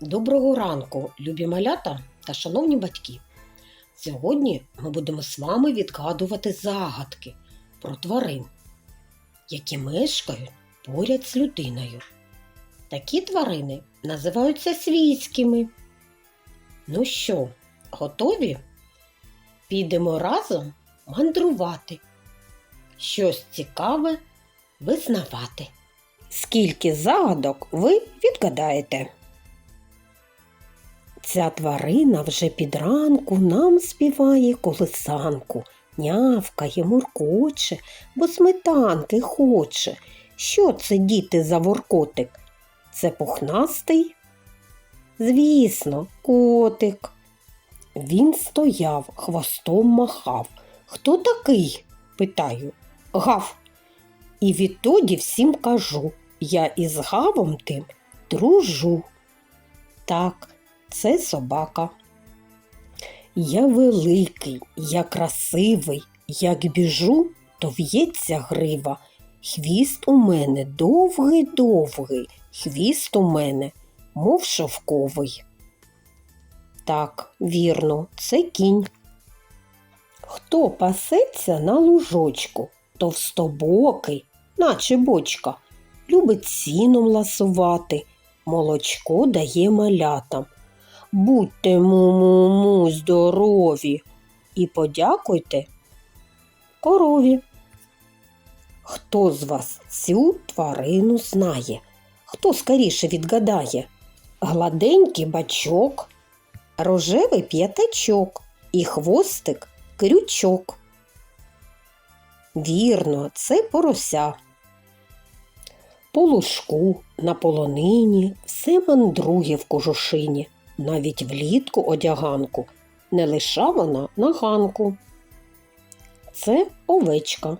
Доброго ранку, любі малята та шановні батьки. Сьогодні ми будемо з вами відгадувати загадки про тварин, які мешкають поряд з людиною. Такі тварини називаються свійськими. Ну що, готові? Підемо разом мандрувати. Щось цікаве визнавати. Скільки загадок ви відгадаєте? Ця тварина вже під ранку нам співає колисанку, нявкає, муркоче, бо сметанки хоче. Що це, діти, за воркотик? Це пухнастий? Звісно, котик. Він стояв, хвостом махав. Хто такий? питаю. Гав. І відтоді всім кажу, я із гавом тим дружу. Так, це собака. Я великий, я красивий, як біжу, то в'ється грива. Хвіст у мене довгий-довгий, хвіст у мене, мов шовковий. Так, вірно, це кінь. Хто пасеться на лужочку, товстобокий, наче бочка, любить сіном ласувати, молочко дає малятам. Будьте му-му-му здорові і подякуйте корові. Хто з вас цю тварину знає? Хто скоріше відгадає? Гладенький бачок, рожевий п'ятачок і хвостик крючок. Вірно, це порося. По лужку, на полонині все мандрує в кожушині, навіть влітку одяганку, не лиша вона на ганку. Це овечка.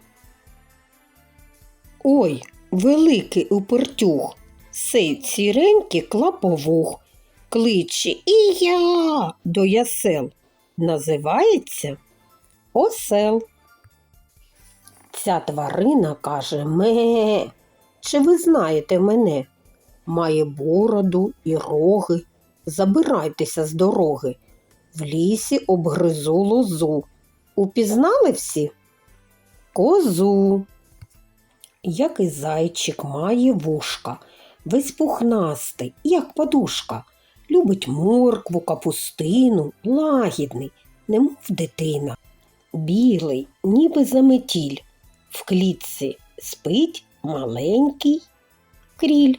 Ой, великий упертюх, сей ціренький клаповух, кличе і я до ясел. Називається осел. Ця тварина каже ме. Чи ви знаєте мене? Має бороду і роги. Забирайтеся з дороги. В лісі обгризу лозу. Упізнали всі? Козу. Як і зайчик має вушка, весь пухнастий, як подушка. Любить моркву, капустину, лагідний, немов дитина. Білий, ніби заметіль. В клітці спить маленький кріль.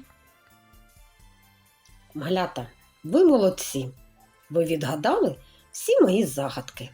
Малята, ви молодці. Ви відгадали всі мої загадки.